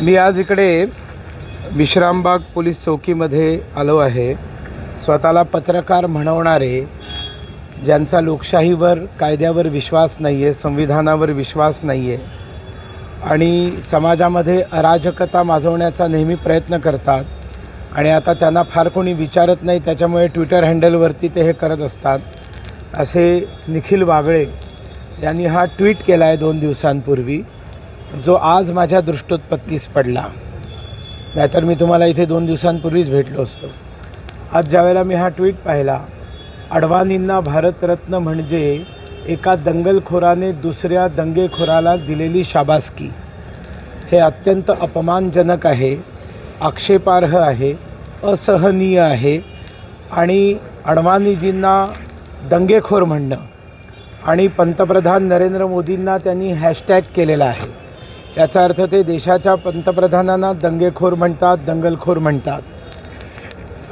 मी आज इकडे विश्रामबाग पोलीस चौकीमध्ये आलो आहे. स्वतःला पत्रकार म्हणवणारे ज्यांचा लोकशाहीवर कायद्यावर विश्वास नाही आहे संविधानावर विश्वास नाही आहे आणि समाजामध्ये अराजकता माजवण्याचा नेहमी प्रयत्न करतात आणि आता त्यांना फार कोणी विचारत नाही त्याच्यामुळे ट्विटर हँडलवरती ते हे करत असतात असे निखिल वागळे यांनी हा ट्विट केला आहे दोन दिवसांपूर्वी. जो आज माझ्या दृष्टोत्पत्तीस पडला नाहीतर मी तुम्हाला इथे दोन दिवसांपूर्वीच भेटलो असतो. आज ज्यावेळेला मी हा ट्विट पाहिला अडवाणींना भारतरत्न म्हणजे एका दंगलखोराने दुसऱ्या दंगेखोराला दिलेली शाबासकी. हे अत्यंत अपमानजनक आहे आक्षेपार्ह आहे असहनीय आहे आणि अडवाणीजींना दंगेखोर म्हणणं आणि पंतप्रधान नरेंद्र मोदींना त्यांनी हॅशटॅग केलेला आहे. याचा अर्थ ते देशाच्या पंतप्रधानांना दंगेखोर म्हणतात दंगलखोर म्हणतात.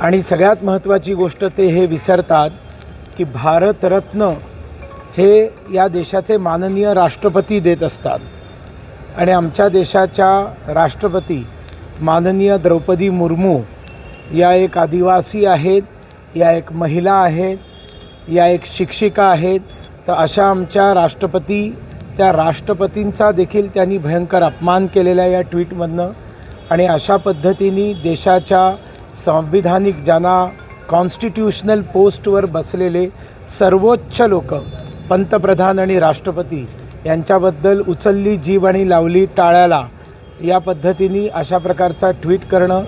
आणि सगळ्यात महत्त्वाची गोष्ट ते हे विसरतात की भारतरत्न हे या देशाचे माननीय राष्ट्रपती देत असतात. आणि आमच्या देशाच्या राष्ट्रपती माननीय द्रौपदी मुर्मू या एक आदिवासी आहेत या एक महिला आहेत या एक शिक्षिका आहेत तर अशा आमच्या राष्ट्रपती त्या राष्ट्रपतींचा देखील त्यांनी भयंकर अपमान केलेला या ट्विटमधनं. आणि अशा पद्धतीने देशाच्या संविधानिक ज्यांना कॉन्स्टिट्युशनल पोस्टवर बसलेले सर्वोच्च लोक पंतप्रधान आणि राष्ट्रपती यांच्याबद्दल उचलली जीभ आणि लावली टाळ्याला या पद्धतीने अशा प्रकारचा ट्विट करणं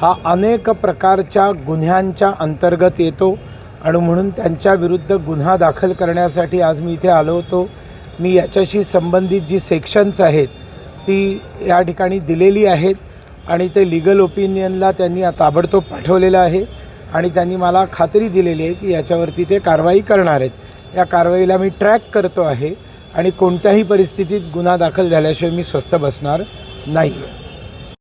हा अनेक प्रकारच्या गुन्ह्यांच्या अंतर्गत येतो. आणि म्हणून त्यांच्या विरुद्ध गुन्हा दाखल करण्यासाठी आज मी इथे आलो होतो. मी याच्याशी संबंधित जी सेक्शन्स आहेत ती या ठिकाणी दिलेली आहेत आणि ते लिगल ओपिनियनला त्यांनी ताबडतोब पाठवलेलं आहे आणि त्यांनी मला खात्री दिलेली आहे की याच्यावरती ते कारवाई करणार आहेत. या कारवाईला मी ट्रॅक करतो आहे आणि कोणत्याही परिस्थितीत गुन्हा दाखल झाल्याशिवाय मी स्वस्थ बसणार नाही आहे